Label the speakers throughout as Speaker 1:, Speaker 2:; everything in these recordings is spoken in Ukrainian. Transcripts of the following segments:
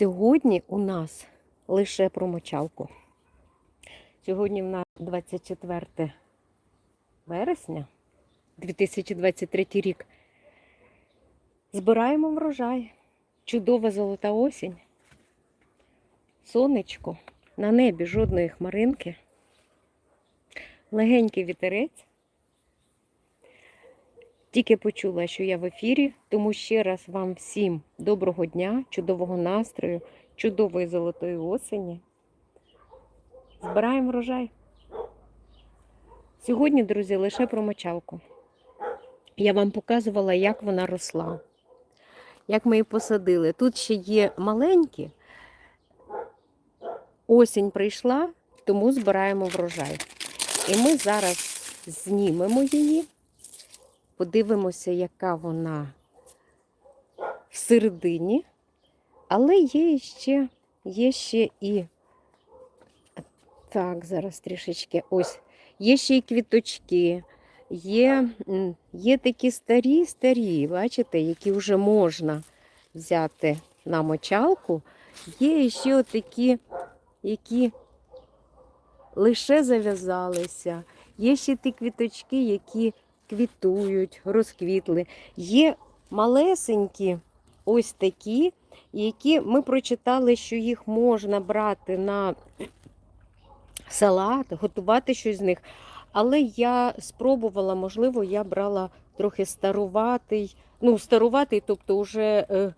Speaker 1: Сьогодні у нас лише про мочалку. Сьогодні в нас 24 вересня 2023 рік. Збираємо врожай. Чудова золота осінь. Сонечко. На небі жодної хмаринки. Легенький вітерець. Тільки почула, що я в ефірі, тому ще раз вам всім доброго дня, чудового настрою, чудової золотої осені. Збираємо врожай. Сьогодні, друзі, лише про мочалку. Я вам показувала, як вона росла, як ми її посадили. Тут ще є маленькі. Осінь прийшла, тому збираємо врожай. І ми зараз знімемо її. Подивимося, яка вона всередині. Але є ще, є ще і. Так, зараз трішечки ось. Є ще і квіточки, є, є такі старі, старі, бачите, які вже можна взяти на мочалку. Є ще отакі, які лише зав'язалися. Є ще ті квіточки, які квітують, розквітли. Є малесенькі ось такі, які ми прочитали, що їх можна брати на салат, готувати щось з них. Але я спробувала, можливо, я брала трохи старуватий, ну, старуватий, тобто вже, е,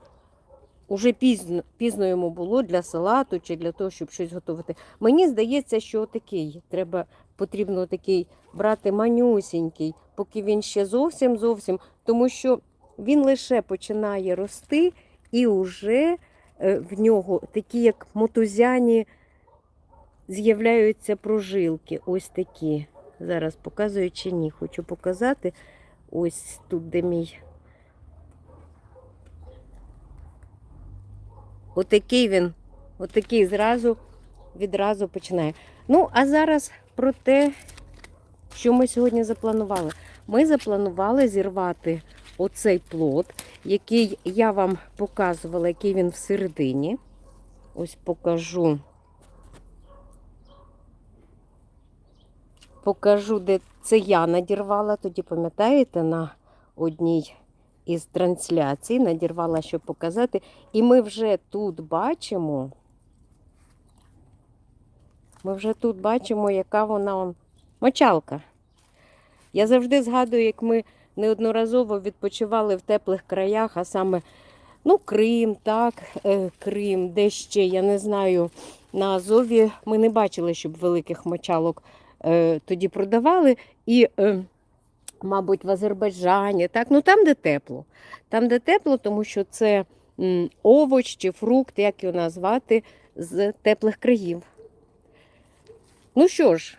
Speaker 1: пізно, пізно йому було для салату чи для того, щоб щось готувати. Мені здається, що такий треба, потрібно такий брати манюсінький, поки він ще зовсім зовсім, тому що він лише починає рости і вже е, в нього такі, як мотузяні, з'являються прожилки. Ось такі. Зараз показую чи ні. Хочу показати. Ось тут, де мій. Отакий він, отакий зразу, відразу починає. Ну, а зараз про те, що ми сьогодні запланували. Ми запланували зірвати оцей плод, який я вам показувала, який він всередині. Ось покажу. Покажу, де це я надірвала. Тоді, пам'ятаєте, на одній із трансляцій надірвала, щоб показати. І ми вже тут бачимо. Ми вже тут бачимо, яка вона он, мочалка. Я завжди згадую, як ми неодноразово відпочивали в теплих краях, а саме ну, Крим, так, е, Крим, де ще, я не знаю, на Азові ми не бачили, щоб великих мочалок е, тоді продавали. І, е, мабуть, в Азербайджані, так, ну там, де тепло. Там, де тепло, тому що це овоч чи фрукт, як його назвати, з теплих країв. Ну що ж,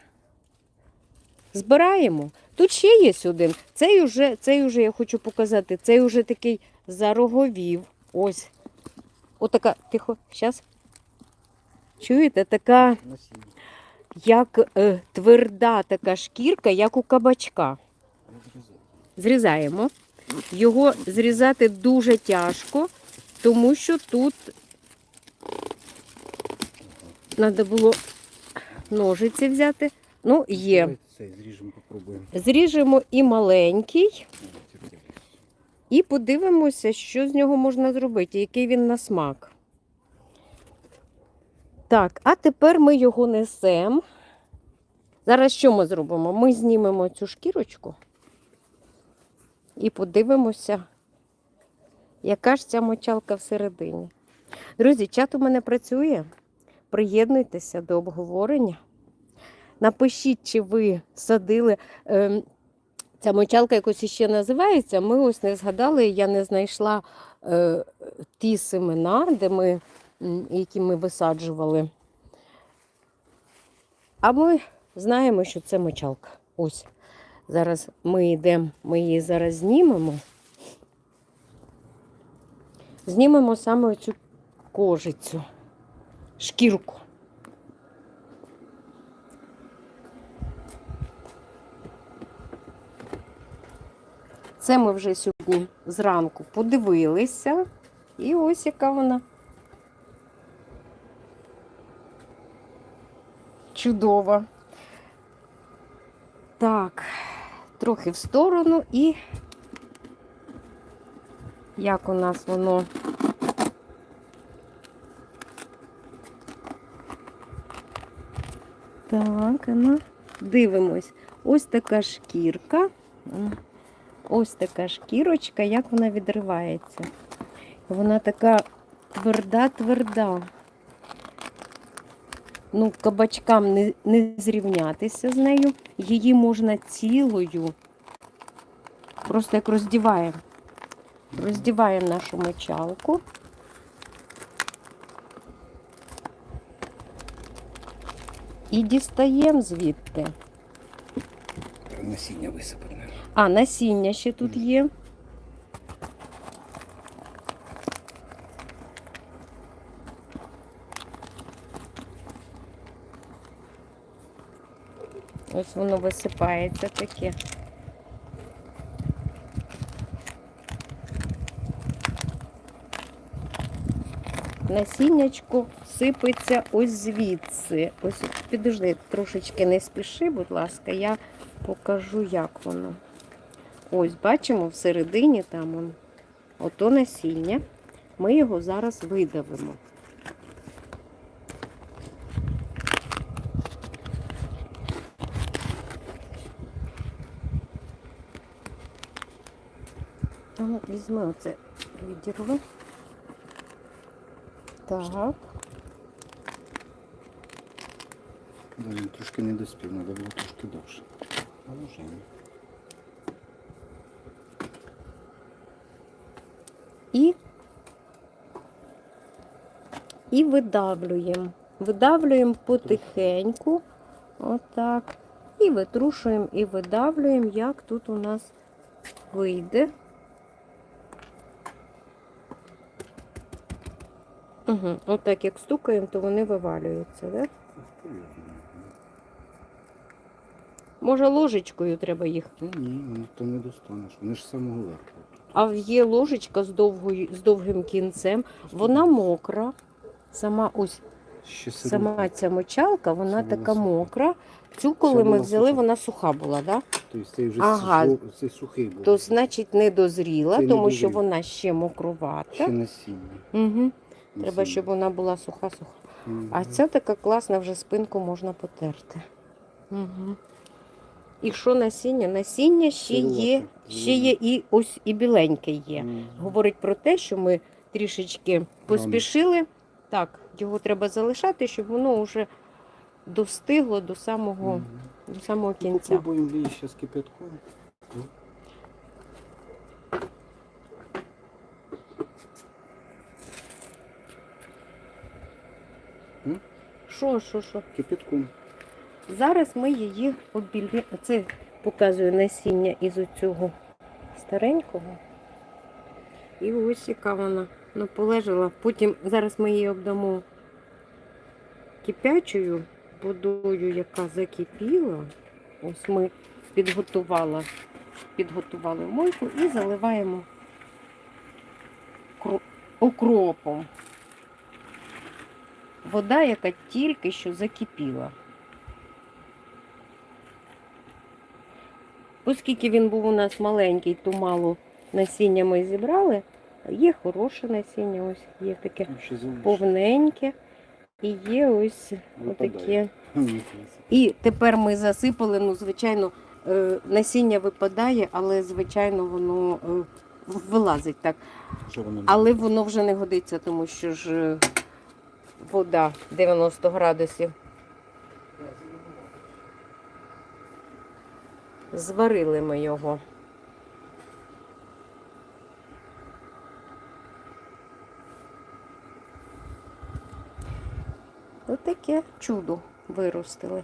Speaker 1: збираємо. Тут ще є один. Цей уже, цей уже я хочу показати, цей уже такий зароговів. Ось. Отака, тихо, зараз. Чуєте, така як е, тверда така шкірка, як у кабачка. Зрізаємо. Його зрізати дуже тяжко, тому що тут треба було ножиці взяти. Ну, є.
Speaker 2: Цей зріжемо, попробуємо.
Speaker 1: Зріжемо і маленький, і подивимося, що з нього можна зробити, який він на смак. Так, а тепер ми його несемо. Зараз що ми зробимо? Ми знімемо цю шкірочку і подивимося, яка ж ця мочалка всередині. Друзі, чат у мене працює. Приєднуйтеся до обговорення. Напишіть, чи ви садили. ем, Ця мочалка якось іще називається. Ми ось не згадали, я не знайшла е, ті семена, де ми, які ми висаджували. А ми знаємо, що це мочалка. Ось. Зараз ми йдемо, ми її зараз знімемо. Знімемо саме цю кожицю, шкірку. Це ми вже сьогодні зранку подивилися. І ось яка вона. Чудова. Так, трохи в сторону і як у нас воно. Так, ну, дивимось. Ось така шкірка. Ось така шкірочка, як вона відривається. Вона така тверда-тверда. Ну, кабачкам не, не зрівнятися з нею. Її можна цілою. Просто як роздіваємо. Роздіваємо нашу мочалку. І дістаємо звідти.
Speaker 2: Насіння висипати.
Speaker 1: А, насіння ще тут є. Ось воно висипається таке. Насіннячко сипеться ось звідси. Ось підожди, трошечки не спіши, будь ласка, я покажу, як воно. Ось, бачимо, всередині там он, ото насіння. Ми його зараз видавимо. А ну, візьми оце відірви. Так.
Speaker 2: Він трошки не доспів, треба було трошки довше. Але вже ні.
Speaker 1: І, і видавлюємо. Видавлюємо потихеньку, отак. І витрушуємо, і видавлюємо, як тут у нас вийде. Угу. Отак як стукаємо, то вони вивалюються, да? Може, ложечкою треба їх.
Speaker 2: Та ні, ну то не достанеш. Вони ж самого верху.
Speaker 1: А є ложечка з, довгою, з довгим кінцем, вона мокра. Сама ось сама ця мочалка, вона
Speaker 2: Це
Speaker 1: така
Speaker 2: суха.
Speaker 1: мокра. Цю, коли
Speaker 2: Це
Speaker 1: ми взяли,
Speaker 2: суха.
Speaker 1: вона суха була, да?
Speaker 2: Тобто вже
Speaker 1: Ага.
Speaker 2: цей сухий був.
Speaker 1: то значить не дозріла,
Speaker 2: Це не
Speaker 1: тому що вона ще
Speaker 2: Ще
Speaker 1: мокрувата.
Speaker 2: насіння.
Speaker 1: Угу. Треба, щоб вона була суха-суха.
Speaker 2: Мгм.
Speaker 1: А ця така класна, вже спинку можна потерти. Угу. І що насіння? Насіння ще є, ще є і ось і біленьке є. Говорить про те, що ми трішечки поспішили. Так, його треба залишати, щоб воно вже достигло до самого, до самого
Speaker 2: Ну,
Speaker 1: кінця.
Speaker 2: Попробуємо лій ще з кипятком.
Speaker 1: Що, що, що?
Speaker 2: Кипятком.
Speaker 1: Зараз ми її обілі... Це показує насіння із оцього старенького. І ось яка вона ну, полежала. Потім зараз ми її обдамо кипячою водою, яка закипіла. Ось ми підготувала, підготували мойку і заливаємо кро- окропом. Вода, яка тільки що закипіла. Оскільки він був у нас маленький, то мало насіння ми зібрали. Є хороше насіння, ось є таке
Speaker 2: залишимо.
Speaker 1: повненьке. І є ось.
Speaker 2: Мгм.
Speaker 1: І тепер ми засипали, ну, звичайно, е, насіння випадає, але, звичайно, воно е, вилазить так. Але воно вже не годиться, тому що ж е, вода 90 градусів. Зварили ми його. Отаке чудо виростили.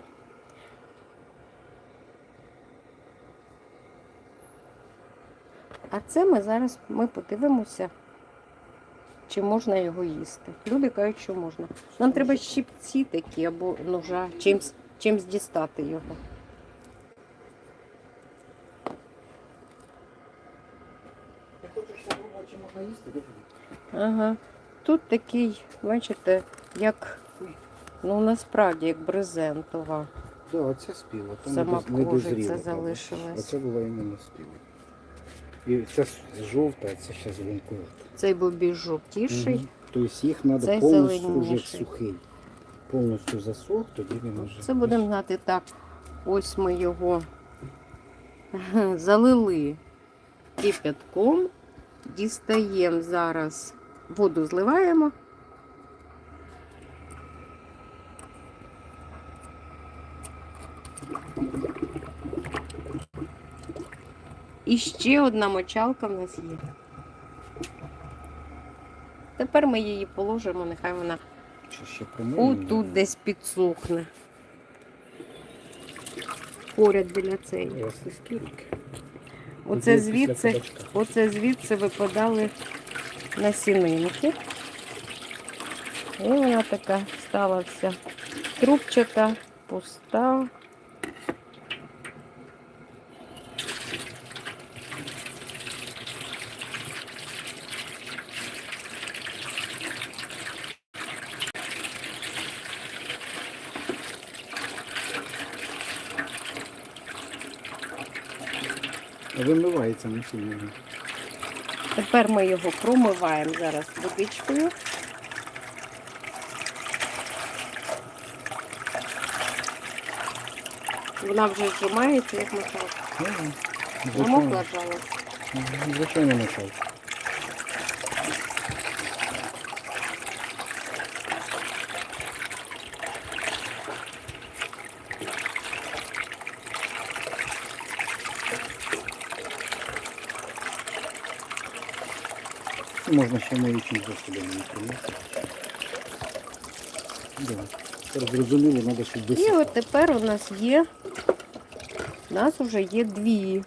Speaker 1: А це ми зараз ми подивимося, чи можна його їсти. Люди кажуть, що можна. Нам треба щипці такі або ножа, чимсь, чимсь дістати його.
Speaker 2: Ти хочеш попробувати, чи можна їсти? Де тобі?
Speaker 1: Ага. Тут такий, бачите, як Ну, насправді, як брезентова.
Speaker 2: Да, оця спіла, там
Speaker 1: Сама
Speaker 2: не дозріла,
Speaker 1: залишилась.
Speaker 2: Оце була іменно спіла. І с- жовта, а це ще зеленкувата.
Speaker 1: Цей був більш жовтіший.
Speaker 2: Мгм. Тобто їх треба
Speaker 1: Цей
Speaker 2: повністю вже
Speaker 1: зеленіший.
Speaker 2: сухий. Повністю засох, тоді він вже.
Speaker 1: Це будемо знати так. Ось ми його залили кипятком. Дістаємо зараз, воду зливаємо. І ще одна мочалка в нас є. Тепер ми її положимо, нехай вона отут десь підсохне. Поряд біля цієї.
Speaker 2: Скільки.
Speaker 1: Оце звідси, оце звідси випадали насінинки. І вона така стала вся трубчата, пуста.
Speaker 2: Вимивається на сильно.
Speaker 1: Тепер ми його промиваємо зараз водичкою. Вона вже зжимається, як мочалка.
Speaker 2: Ну,
Speaker 1: Намокла
Speaker 2: звичайно,
Speaker 1: жалась.
Speaker 2: звичайно мочалка. Можна ще миючим засобом не тримати. Да. Зрозуміло, треба, щоб
Speaker 1: І
Speaker 2: висохло.
Speaker 1: от тепер у нас є, у нас вже є дві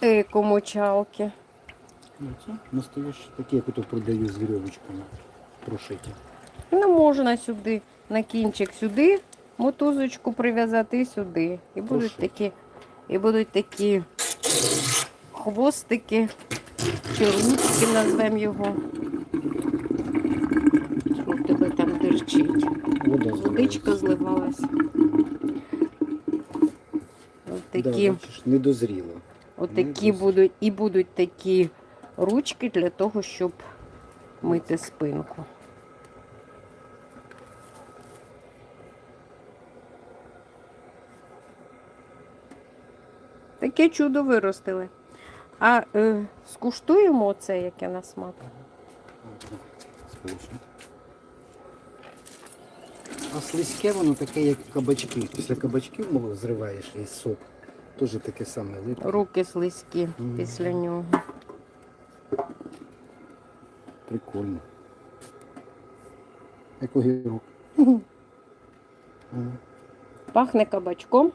Speaker 1: екомочалки.
Speaker 2: Ну, це настоящі, такі, як ото продаю з вірьовочками прошиті.
Speaker 1: Ну, можна сюди, на кінчик сюди, мотузочку прив'язати і сюди. І будуть
Speaker 2: Прошити.
Speaker 1: такі, і будуть такі хвостики, ручки назвемо його. Що в тебе там дирчить?
Speaker 2: Вода
Speaker 1: Водичка зливалась.
Speaker 2: Да,
Speaker 1: такі,
Speaker 2: не дозріло.
Speaker 1: от
Speaker 2: не
Speaker 1: такі
Speaker 2: дос-
Speaker 1: будуть, і будуть такі ручки для того, щоб мити спинку. Таке чудо виростили. А е, скуштуємо оце, яке на смак.
Speaker 2: А слизьке воно таке, як кабачки. Після кабачків мов, зриваєш і сок. Теж таке саме липке.
Speaker 1: Руки слизькі
Speaker 2: Мгм.
Speaker 1: після нього.
Speaker 2: Прикольно. Як огірок. Мгм.
Speaker 1: Пахне кабачком.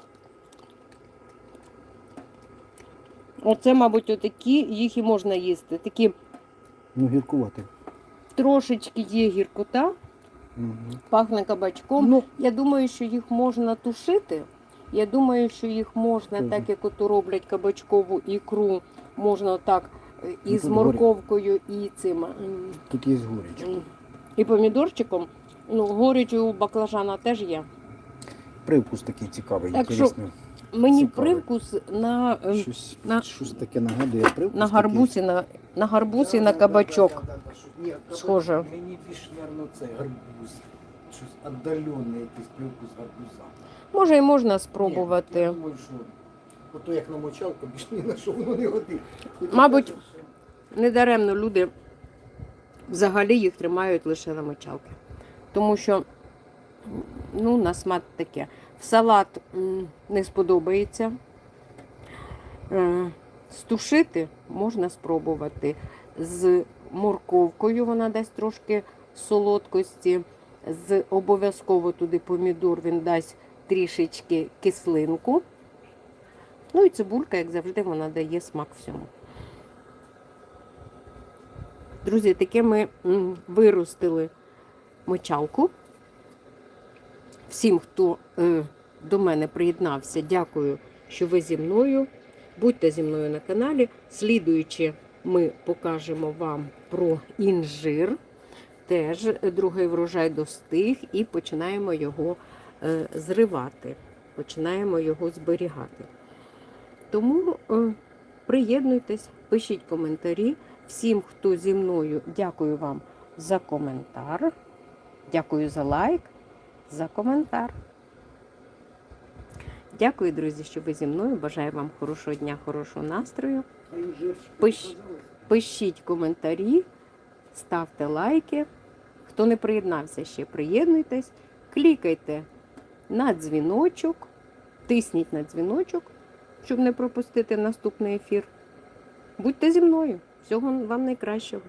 Speaker 1: Оце, мабуть, отакі, їх і можна їсти. Такі
Speaker 2: Ну, гіркувати.
Speaker 1: трошечки є гіркота,
Speaker 2: Угу.
Speaker 1: пахне кабачком.
Speaker 2: Ну,
Speaker 1: Я думаю, що їх можна тушити. Я думаю, що їх можна,
Speaker 2: Мгм.
Speaker 1: так як ото роблять кабачкову ікру, можна так е, і
Speaker 2: Ну,
Speaker 1: з
Speaker 2: тут горі-
Speaker 1: морковкою, і цим. м,
Speaker 2: тут є горічка.
Speaker 1: м, І помідорчиком. Ну, горечі у баклажана теж є.
Speaker 2: Привкус такий цікавий,
Speaker 1: Так що
Speaker 2: інтересний.
Speaker 1: Мені
Speaker 2: Цікавий.
Speaker 1: привкус на, е,
Speaker 2: Щось,
Speaker 1: на-
Speaker 2: щось таке нагадує привкус.
Speaker 1: на гарбузі, на, на гарбуз і на кабачок. схоже.
Speaker 2: Мені більш, мабуть, це гарбуз. Щось віддалене, якийсь привкус гарбуза.
Speaker 1: Може і можна
Speaker 2: Ні,
Speaker 1: спробувати.
Speaker 2: я думаю, що ото як на мочалку, більш ні на що воно не годить.
Speaker 1: Мабуть, Недаремно люди взагалі їх тримають лише на мочалки. Тому що ну, на смак таке. Салат не сподобається. Е, Стушити можна спробувати з морковкою, вона дасть трошки солодкості. З обов'язково туди помідор він дасть трішечки кислинку. Ну і цибулька, як завжди, вона дає смак всьому. Друзі, таке ми виростили мочалку. Всім, хто е, до мене приєднався, дякую, що ви зі мною. Будьте зі мною на каналі. Слідуючи, ми покажемо вам про інжир. теж другий врожай достиг і починаємо його е, зривати, починаємо його зберігати. Тому е, приєднуйтесь, пишіть коментарі. Всім, хто зі мною, дякую вам за коментар. Дякую за лайк, за коментар. Дякую, друзі, що ви зі мною. Бажаю вам хорошого дня, хорошого настрою. Пиш- Пишіть коментарі, ставте лайки. Хто не приєднався ще, приєднуйтесь, клікайте на дзвіночок, тисніть на дзвіночок, щоб не пропустити наступний ефір. Будьте зі мною. Всього вам найкращого.